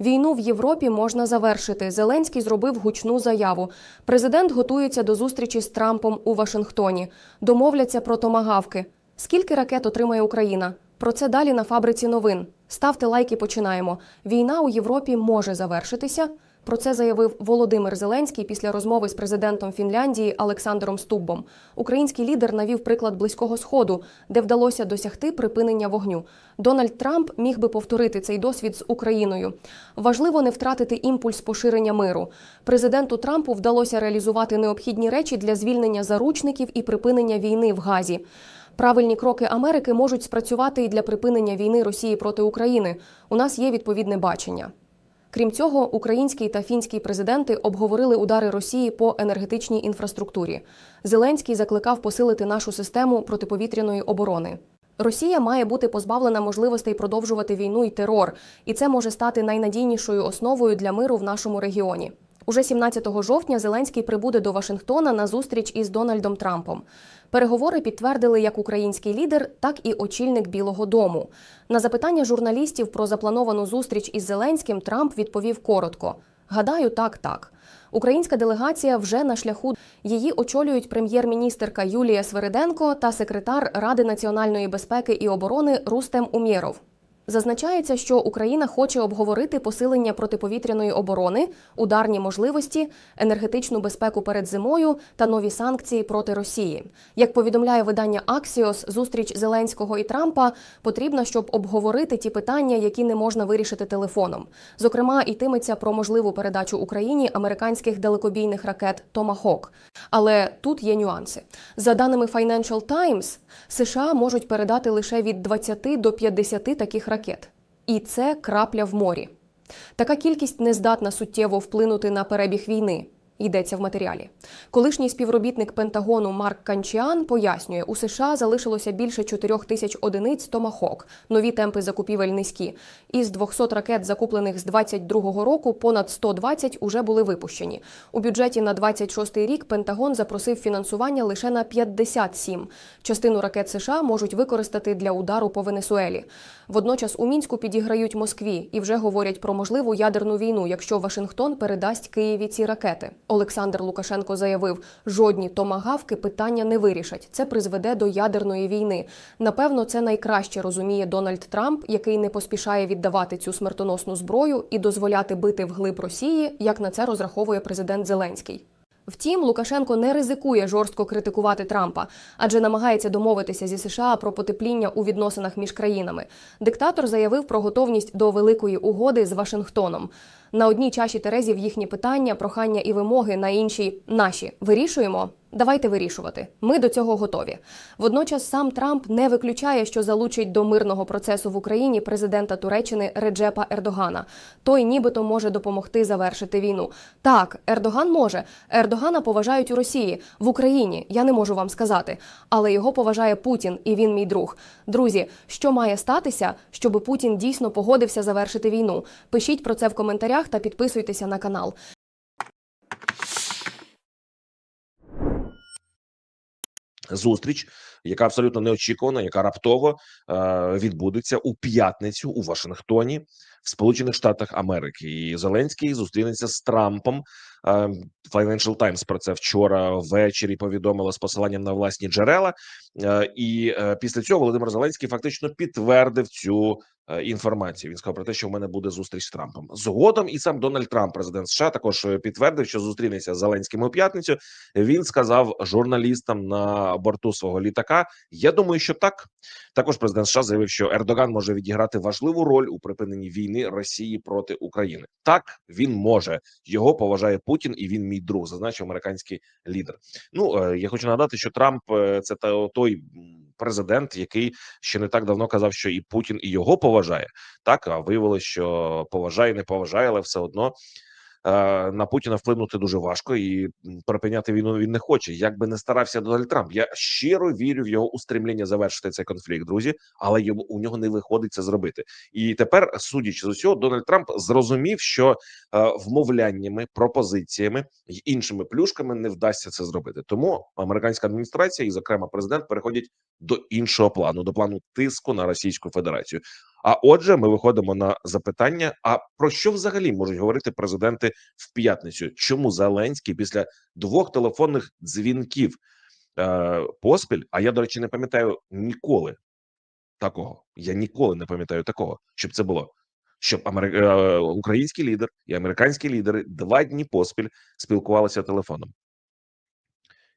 Війну в Європі можна завершити. Зеленський зробив гучну заяву. Президент готується до зустрічі з Трампом у Вашингтоні. Домовляться про томагавки. Скільки ракет отримає Україна? Про це далі на фабриці новин. Ставте лайки. Починаємо. Війна у Європі може завершитися. Про це заявив Володимир Зеленський після розмови з президентом Фінляндії Олександром Стуббом. Український лідер навів приклад близького сходу, де вдалося досягти припинення вогню. Дональд Трамп міг би повторити цей досвід з Україною. Важливо не втратити імпульс поширення миру. Президенту Трампу вдалося реалізувати необхідні речі для звільнення заручників і припинення війни в Газі. Правильні кроки Америки можуть спрацювати і для припинення війни Росії проти України. У нас є відповідне бачення. Крім цього, український та фінський президенти обговорили удари Росії по енергетичній інфраструктурі. Зеленський закликав посилити нашу систему протиповітряної оборони. Росія має бути позбавлена можливостей продовжувати війну і терор, і це може стати найнадійнішою основою для миру в нашому регіоні. Уже 17 жовтня Зеленський прибуде до Вашингтона на зустріч із Дональдом Трампом. Переговори підтвердили як український лідер, так і очільник Білого Дому. На запитання журналістів про заплановану зустріч із Зеленським Трамп відповів коротко: гадаю, так, так. Українська делегація вже на шляху. Її очолюють прем'єр-міністерка Юлія Свириденко та секретар Ради національної безпеки і оборони Рустем Умєров. Зазначається, що Україна хоче обговорити посилення протиповітряної оборони, ударні можливості, енергетичну безпеку перед зимою та нові санкції проти Росії. Як повідомляє видання Axios, зустріч Зеленського і Трампа потрібна, щоб обговорити ті питання, які не можна вирішити телефоном. Зокрема, йтиметься про можливу передачу Україні американських далекобійних ракет Томахок. Але тут є нюанси. За даними Financial Times, США можуть передати лише від 20 до 50 таких ракет. І це крапля в морі. Така кількість не здатна суттєво вплинути на перебіг війни. Йдеться в матеріалі. Колишній співробітник Пентагону Марк Канчіан пояснює, у США залишилося більше 4 тисяч одиниць Томахок. Нові темпи закупівель низькі. Із 200 ракет, закуплених з 22-го року, понад 120 уже були випущені. У бюджеті на 26-й рік Пентагон запросив фінансування лише на 57. Частину ракет США можуть використати для удару по Венесуелі. Водночас у мінську підіграють Москві і вже говорять про можливу ядерну війну, якщо Вашингтон передасть Києві ці ракети. Олександр Лукашенко заявив, жодні томагавки питання не вирішать. Це призведе до ядерної війни. Напевно, це найкраще розуміє Дональд Трамп, який не поспішає віддавати цю смертоносну зброю і дозволяти бити вглиб Росії, як на це розраховує президент Зеленський. Втім, Лукашенко не ризикує жорстко критикувати Трампа, адже намагається домовитися зі США про потепління у відносинах між країнами. Диктатор заявив про готовність до великої угоди з Вашингтоном. На одній чаші Терезів їхні питання, прохання і вимоги, на іншій наші вирішуємо. Давайте вирішувати. Ми до цього готові. Водночас сам Трамп не виключає, що залучить до мирного процесу в Україні президента Туреччини Реджепа Ердогана. Той нібито може допомогти завершити війну. Так, Ердоган може. Ердогана поважають у Росії в Україні. Я не можу вам сказати, але його поважає Путін, і він мій друг. Друзі, що має статися, щоб Путін дійсно погодився завершити війну? Пишіть про це в коментарях та підписуйтеся на канал. зустріч, яка абсолютно неочікувана, яка раптово е, відбудеться у п'ятницю у Вашингтоні в Сполучених Штатах Америки. І Зеленський зустрінеться з Трампом. Е, Financial Times про це вчора ввечері повідомило з посиланням на власні джерела. Е, і е, після цього Володимир Зеленський фактично підтвердив цю е, інформацію. Він сказав про те, що в мене буде зустріч з Трампом. Згодом і сам Дональд Трамп, президент США, також підтвердив, що зустрінеться з Зеленським у п'ятницю. Він сказав журналістам на борту свого літака. Я думаю, що так. Також президент США заявив, що Ердоган може відіграти важливу роль у припиненні війни Росії проти України. Так він може його поважає Путін, і він мій друг, зазначив американський лідер. Ну е, я хочу нагадати, що Трамп е, це той президент, який ще не так давно казав, що і Путін і його поважає. Так а виявилося, що поважає, не поважає, але все одно. Е, На Путіна вплинути дуже важко і припиняти війну він не хоче. Як би не старався Дональд Трамп, я щиро вірю в його устремління завершити цей конфлікт, друзі, але йому у нього не виходить це зробити. І тепер, судячи з усього, Дональд Трамп зрозумів, що е, вмовляннями, пропозиціями й іншими плюшками не вдасться це зробити. Тому американська адміністрація і, зокрема, президент переходять до іншого плану, до плану тиску на Російську Федерацію. А отже, ми виходимо на запитання: а про що взагалі можуть говорити президенти в п'ятницю? Чому Зеленський після двох телефонних дзвінків е, поспіль? А я, до речі, не пам'ятаю ніколи такого. Я ніколи не пам'ятаю такого, щоб це було. Щоб амери... е, український лідер і американські лідери два дні поспіль спілкувалися телефоном.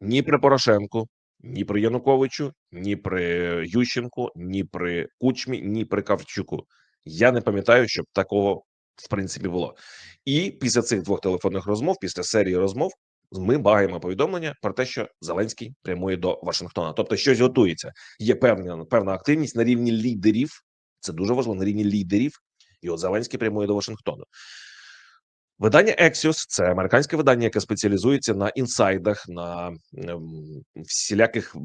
Ні при Порошенку, ні при Януковичу, ні при Ющенку, ні при Кучмі, ні при Кавчуку. Я не пам'ятаю, щоб такого в принципі було. І після цих двох телефонних розмов, після серії розмов, ми маємо повідомлення про те, що Зеленський прямує до Вашингтона. Тобто, щось готується. Є певна певна активність на рівні лідерів. Це дуже важливо на рівні лідерів. І от Зеленський прямує до Вашингтону. Видання Axios – це американське видання, яке спеціалізується на інсайдах, на ем, всіляких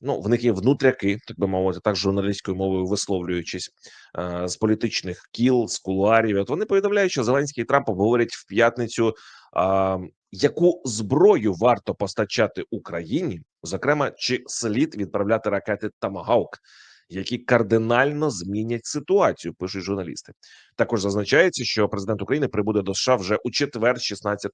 ну в них є внутряки, так би мовити, так журналістською мовою висловлюючись е, з політичних кіл, з кулуарів. От вони повідомляють, що Зеленський і Трамп обговорять в п'ятницю, яку зброю варто постачати Україні, зокрема, чи слід відправляти ракети Тамагаук, які кардинально змінять ситуацію, пишуть журналісти. Також зазначається, що президент України прибуде до США вже у четвер, 16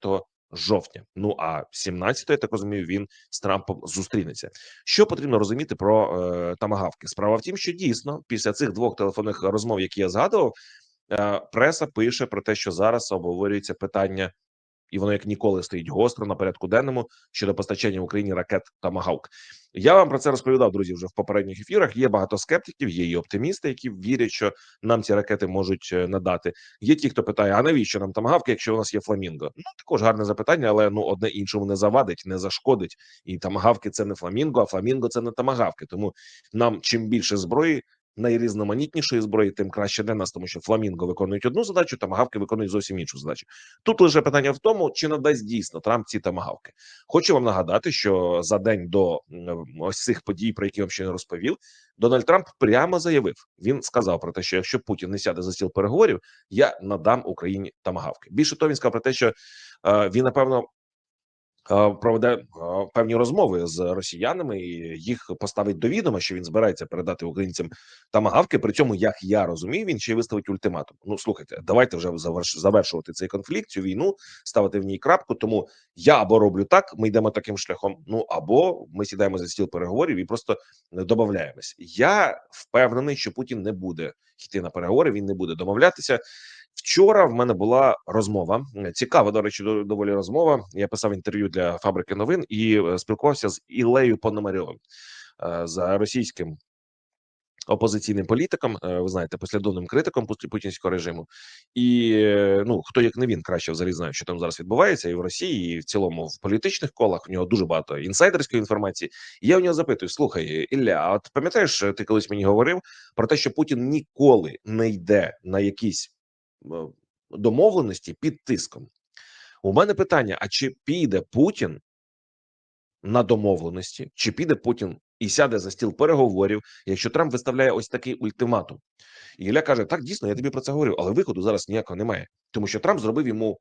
жовтня. Ну а 17 я так розумію, він з Трампом зустрінеться. Що потрібно розуміти про е, тамагавки? Справа в тім, що дійсно після цих двох телефонних розмов, які я згадував, е, преса пише про те, що зараз обговорюється питання. І воно як ніколи стоїть гостро на порядку денному щодо постачання в Україні ракет Тамагавк. Я вам про це розповідав, друзі, вже в попередніх ефірах. Є багато скептиків, є і оптимісти, які вірять, що нам ці ракети можуть е, надати. Є ті, хто питає: а навіщо нам тамагавки, якщо у нас є фламінго? Ну також гарне запитання, але ну одне іншому не завадить, не зашкодить. І тамагавки це не фламінго, а фламінго це не тамагавки. Тому нам чим більше зброї. Найрізноманітнішої зброї, тим краще для нас, тому що фламінго виконують одну задачу, тамагавки виконують зовсім іншу задачу. Тут лише питання в тому, чи надасть дійсно Трамп ці тамагавки. Хочу вам нагадати, що за день до ось цих подій, про які я вам ще не розповів, Дональд Трамп прямо заявив: він сказав про те, що якщо Путін не сяде за стіл переговорів, я надам Україні тамагавки. Більше того, він сказав про те, що е, він напевно. Проведе певні розмови з росіянами і їх поставить до відома, що він збирається передати українцям тамагавки. При цьому, як я розумію, він ще й виставить ультиматум. Ну слухайте, давайте вже заверш- завершувати цей конфлікт, цю війну, ставити в ній крапку. Тому я або роблю так, ми йдемо таким шляхом. Ну або ми сідаємо за стіл переговорів і просто домовляємось. Я впевнений, що Путін не буде йти на переговори. Він не буде домовлятися. Вчора в мене була розмова. е, Цікава, до речі, доволі розмова. Я писав інтерв'ю для фабрики новин і е, спілкувався з Ілею Пономарьовим, е, за російським опозиційним політиком. Ви знаєте, послідовним критиком пут- путінського режиму. І ну хто як не він краще взагалі знає, що там зараз відбувається, і в Росії, і в цілому в політичних колах. У нього дуже багато інсайдерської інформації. І я у нього запитую: слухай, Ілля, а от пам'ятаєш, ти колись мені говорив про те, що Путін ніколи не йде на якісь домовленості під тиском. У мене питання: а чи піде Путін на домовленості, чи піде Путін і сяде за стіл переговорів, якщо Трамп виставляє ось такий ультиматум? І Ілля каже: Так, дійсно, я тобі про це говорю, але виходу зараз ніякого немає, тому що Трамп зробив йому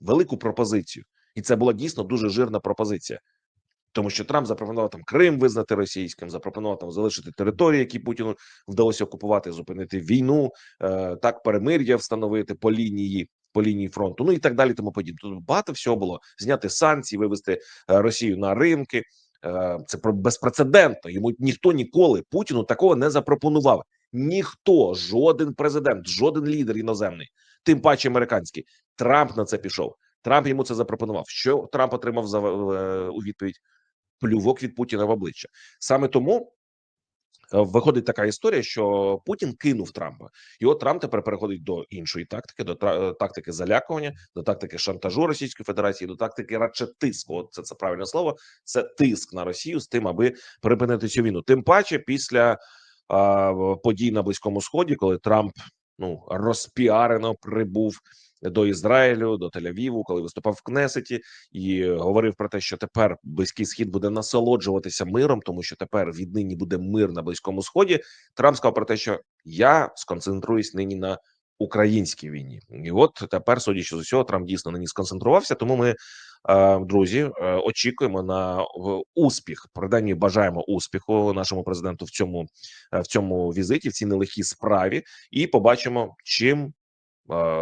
велику пропозицію, і це була дійсно дуже жирна пропозиція. Тому що Трамп запропонував там Крим визнати російським, запропонував там залишити території, які Путіну вдалося окупувати, зупинити війну, е, так перемир'я встановити по лінії по лінії фронту, ну і так далі. Тому подібне. Тут багато всього було зняти санкції, вивести е, Росію на ринки. Е, це про безпрецедентно. Йому ніхто ніколи Путіну такого не запропонував. Ніхто, жоден президент, жоден лідер іноземний, тим паче американський. Трамп на це пішов. Трамп йому це запропонував. Що Трамп отримав за е, у відповідь? Плювок від Путіна в обличчя. Саме тому е, виходить така історія, що Путін кинув Трампа, і от Трамп тепер переходить до іншої тактики, до е, тактики залякування, до тактики шантажу Російської Федерації, до тактики радше тиску. От це це правильне слово. Це тиск на Росію з тим, аби припинити цю війну. Тим паче після а, подій на близькому сході, коли Трамп ну розпіарено прибув до Ізраїлю, до Тель-Авіву, коли виступав в Кнесеті і говорив про те, що тепер близький схід буде насолоджуватися миром, тому що тепер віднині буде мир на близькому сході. Трамп сказав про те, що я сконцентруюсь нині на українській війні. І от тепер, судячи з усього, Трамп дійсно на ній сконцентрувався. Тому ми, е, друзі, е, очікуємо на успіх. Принаймні бажаємо успіху нашому президенту в цьому е, в цьому візиті, в цій нелегкій справі, і побачимо, чим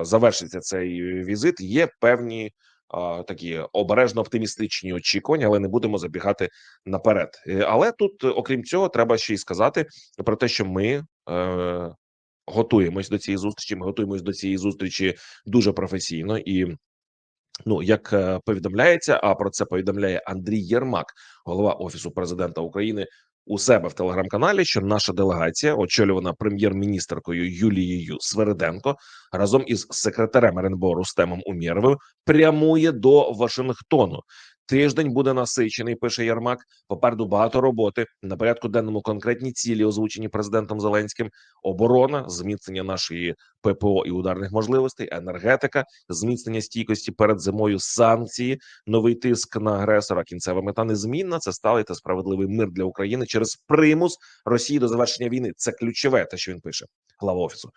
завершиться цей візит. Є певні такі обережно оптимістичні очікування, але не будемо забігати наперед. Е, Але тут, окрім цього, треба ще й сказати про те, що ми. Е, Готуємось до цієї зустрічі. Ми готуємось до цієї зустрічі дуже професійно і ну як е, повідомляється, а про це повідомляє Андрій Єрмак, голова офісу президента України. У себе в телеграм-каналі, що наша делегація, очолювана прем'єр-міністркою Юлією Свериденко, разом із секретарем РНБО Рустемом Умєровим, прямує до Вашингтону. Тиждень буде насичений. Пише Єрмак. Попереду багато роботи на порядку денному конкретні цілі, озвучені президентом Зеленським: оборона, зміцнення нашої ППО і ударних можливостей, енергетика, зміцнення стійкості перед зимою, санкції, новий тиск на агресора. Кінцева мета незмінна. Це сталий та справедливий мир для України через примус Росії до завершення війни. Це ключове, те, що він пише, глава офісу.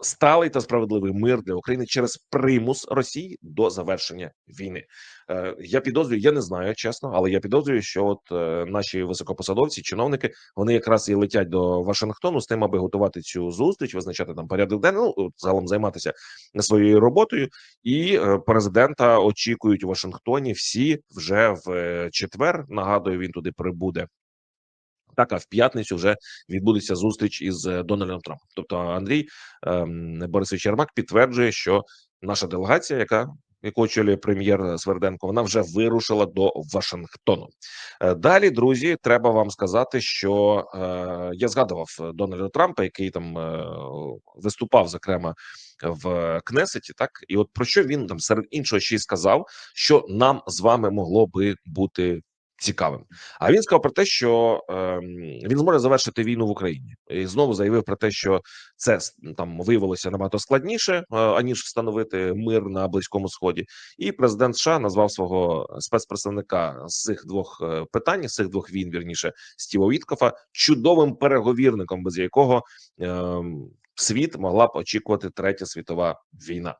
Сталий та справедливий мир для України через примус Росії до завершення війни. Е, я підозрюю, я не знаю чесно, але я підозрюю, що от е, наші високопосадовці, чиновники, вони якраз і летять до Вашингтону з тим, аби готувати цю зустріч, визначати там порядок денний, ну загалом займатися своєю роботою. І е, президента очікують у Вашингтоні всі вже в е, четвер. Нагадую, він туди прибуде. Так, а в п'ятницю вже відбудеться зустріч із е, Дональдом Трампом. Тобто Андрій ем, Борисович Єрмак підтверджує, що наша делегація, яка яку очолює прем'єр Сверденко, вона вже вирушила до Вашингтону. Е, Далі, друзі, треба вам сказати, що е, я згадував Дональда Трампа, який там е, виступав, зокрема в Кнесеті. Так і от про що він там серед іншого ще й сказав, що нам з вами могло би бути цікавим. А він сказав про те, що ем, він зможе завершити війну в Україні, і знову заявив про те, що це там виявилося набагато складніше е, аніж встановити мир на близькому сході. І президент США назвав свого спецпредставника з цих двох е, питань, з цих двох війн, вірніше Стіва Віткофа, чудовим переговірником, без якого ем, світ могла б очікувати третя світова війна.